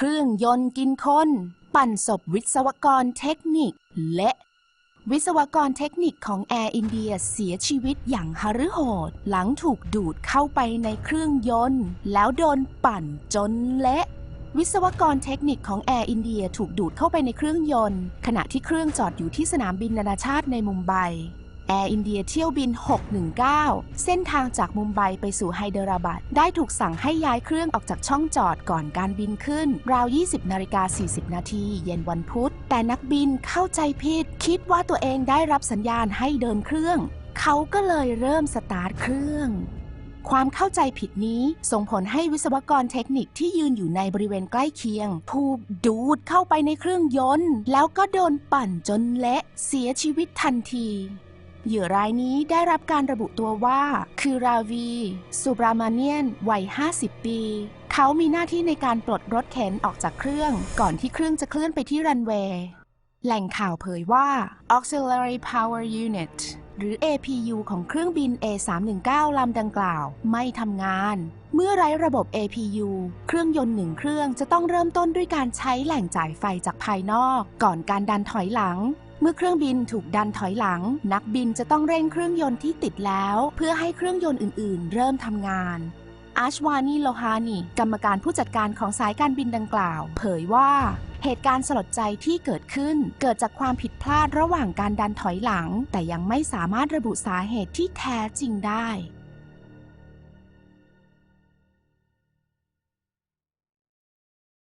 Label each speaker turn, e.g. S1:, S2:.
S1: เครื่องยนต์กินคน ปั่นศพวิศวกรเทคนิค และ วิศวกรเทคนิคของแอร์อินเดียเสียชีวิตอย่างหฤโหด หลังถูกดูดเข้าไปในเครื่องยนต์ แล้วโดนปั่นจนเละวิศวกรเทคนิคของแอร์อินเดียถูกดูดเข้าไปในเครื่องยนต์ ขณะที่เครื่องจอดอยู่ที่สนามบินนานาชาติในมุมไบ แอร์อินเดียเที่ยวบิน 619 เส้นทางจากมุมไบไปสู่ไฮเดราบัดได้ถูกสั่งให้ย้ายเครื่องออกจากช่องจอดก่อนการบินขึ้น ราว 20นาฬิกา40 นาทีเย็นวันพุธ แต่นักบินเข้าใจผิด คิดว่าตัวเองได้รับสัญญาณให้เดินเครื่อง เขาก็เลยเริ่มสตาร์ทเครื่องความเข้าใจผิดนี้ส่งผลให้วิศวกรเทคนิคที่ยืนอยู่ในบริเวณใกล้เคียง ถูกดูดเข้าไปในเครื่องยนต์ แล้วก็โดนปั่นจนเละเสียชีวิตทันที เหยื่อรายนี้ได้รับการระบุตัวว่า คือราวี สุบรามาเนียน วัย 50 ปี เขามีหน้าที่ในการปลดรถเข็นออกจากเครื่อง ก่อนที่เครื่องจะเคลื่อนไปที่รันเวย์ แหล่งข่าวเผยว่า Auxiliary Power Unit หรือ APU ของเครื่องบิน A319 ลำดังกล่าวไม่ทำงาน เมื่อไร้ระบบ APU เครื่องยนต์หนึ่งเครื่องจะต้องเริ่มต้นด้วยการใช้แหล่งจ่ายไฟจากภายนอก ก่อนการดันถอยหลัง เมื่อเครื่องบินถูกดันถอยหลัง นักบินจะต้องเร่งเครื่องยนต์ที่ติดแล้ว เพื่อให้เครื่องยนต์อื่น ๆ เริ่มทำงานอาชวานีโลฮานีกรรมการผู้จัดการของสายการบินดังกล่าว เผยว่าเหตุการณ์สลดใจที่เกิดขึ้น เกิดจากความผิดพลาดระหว่างการดันถอยหลัง แต่ยังไม่สามารถระบุสาเหตุที่แท้จริงได้